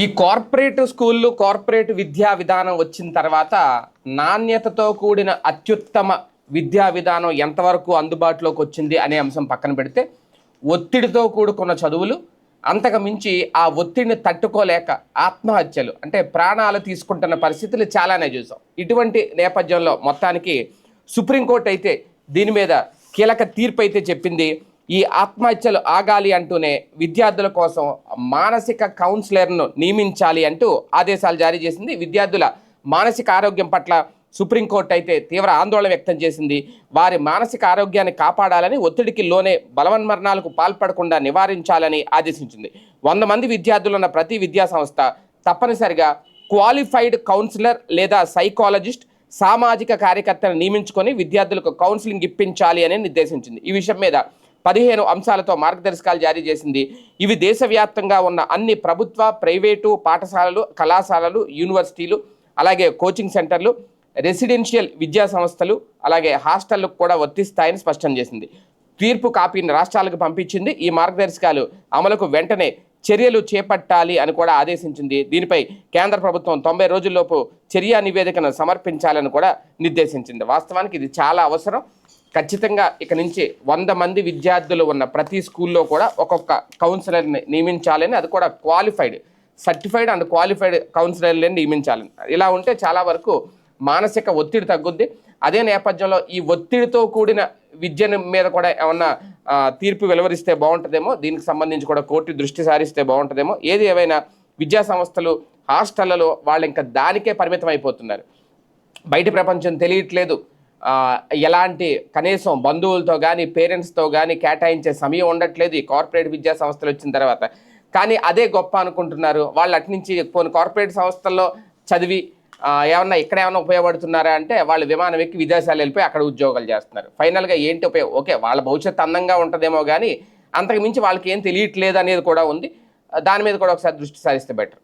ఈ కార్పొరేట్ స్కూళ్ళు కార్పొరేట్ విద్యా విధానం వచ్చిన తర్వాత నాణ్యతతో కూడిన అత్యుత్తమ విద్యా విధానం ఎంతవరకు అందుబాటులోకి వచ్చింది అనే అంశం పక్కన పెడితే ఒత్తిడితో కూడుకున్న చదువులు అంతకు మించి ఆ ఒత్తిడిని తట్టుకోలేక ఆత్మహత్యలు అంటే ప్రాణాలు తీసుకుంటున్న పరిస్థితులు చాలానే చూసాం. ఇటువంటి నేపథ్యంలో మొత్తానికి సుప్రీంకోర్టు అయితే దీని మీద కీలక తీర్పు అయితే చెప్పింది. ఈ ఆత్మహత్యలు ఆగాలి అంటూనే విద్యార్థుల కోసం మానసిక కౌన్సిలర్ను నియమించాలి అంటూ ఆదేశాలు జారీ చేసింది. విద్యార్థుల మానసిక ఆరోగ్యం పట్ల సుప్రీంకోర్టు అయితే తీవ్ర ఆందోళన వ్యక్తం చేసింది. వారి మానసిక ఆరోగ్యాన్ని కాపాడాలని ఒత్తిడికి లోనే బలవన్మరణాలకు పాల్పడకుండా నివారించాలని ఆదేశించింది. వంద మంది విద్యార్థులు ఉన్న ప్రతి విద్యా సంస్థ తప్పనిసరిగా క్వాలిఫైడ్ కౌన్సిలర్ లేదా సైకాలజిస్ట్ సామాజిక కార్యకర్తను నియమించుకొని విద్యార్థులకు కౌన్సిలింగ్ ఇప్పించాలి అని నిర్దేశించింది. ఈ విషయం మీద పదిహేను అంశాలతో మార్గదర్శకాలు జారీ చేసింది. ఇవి దేశవ్యాప్తంగా ఉన్న అన్ని ప్రభుత్వ ప్రైవేటు పాఠశాలలు కళాశాలలు యూనివర్సిటీలు అలాగే కోచింగ్ సెంటర్లు రెసిడెన్షియల్ విద్యా సంస్థలు అలాగే హాస్టళ్ళకు కూడా వర్తిస్తాయని స్పష్టం చేసింది. తీర్పు కాపీని రాష్ట్రాలకు పంపించింది. ఈ మార్గదర్శకాలు అమలుకు వెంటనే చర్యలు చేపట్టాలి అని కూడా ఆదేశించింది. దీనిపై కేంద్ర ప్రభుత్వం తొంభై రోజుల్లోపు చర్యా నివేదికను సమర్పించాలని కూడా నిర్దేశించింది. వాస్తవానికి ఇది చాలా అవసరం. ఖచ్చితంగా ఇక నుంచి వంద మంది విద్యార్థులు ఉన్న ప్రతి స్కూల్లో కూడా ఒక్కొక్క కౌన్సిలర్ని నియమించాలని అది కూడా క్వాలిఫైడ్ సర్టిఫైడ్ అండ్ క్వాలిఫైడ్ కౌన్సిలర్లని నియమించాలని ఇలా ఉంటే చాలా వరకు మానసిక ఒత్తిడి తగ్గుద్ది. అదే నేపథ్యంలో ఈ ఒత్తిడితో కూడిన విద్యను మీద కూడా ఏమన్నా తీర్పు వెలువరిస్తే బాగుంటుందేమో దీనికి సంబంధించి కూడా కోర్టు దృష్టి సారిస్తే బాగుంటుందేమో ఏది ఏమైనా విద్యా సంస్థలు హాస్టళ్ళలో వాళ్ళు ఇంకా దానికే పరిమితం అయిపోతున్నారు బయట ప్రపంచం తెలియట్లేదు. ఎలాంటి కనీసం బంధువులతో కానీ పేరెంట్స్తో కానీ కేటాయించే సమయం ఉండట్లేదు. ఈ కార్పొరేట్ విద్యా సంస్థలు వచ్చిన తర్వాత. కానీ అదే గొప్ప అనుకుంటున్నారు. వాళ్ళు అటు నుంచి కొన్ని కార్పొరేట్ సంస్థల్లో చదివి ఏమన్నా ఇక్కడ ఏమైనా ఉపయోగపడుతున్నారా అంటే వాళ్ళు విమానం ఎక్కి విదేశాలు వెళ్ళిపోయి అక్కడ ఉద్యోగాలు చేస్తున్నారు. ఫైనల్గా ఏంటి ఉపయోగం? ఓకే వాళ్ళ భవిష్యత్తు అందంగా ఉంటుందేమో కానీ అంతకు మించి వాళ్ళకి ఏం తెలియట్లేదు అనేది కూడా ఉంది. దాని మీద కూడా ఒకసారి దృష్టి సారిస్తే బెటర్.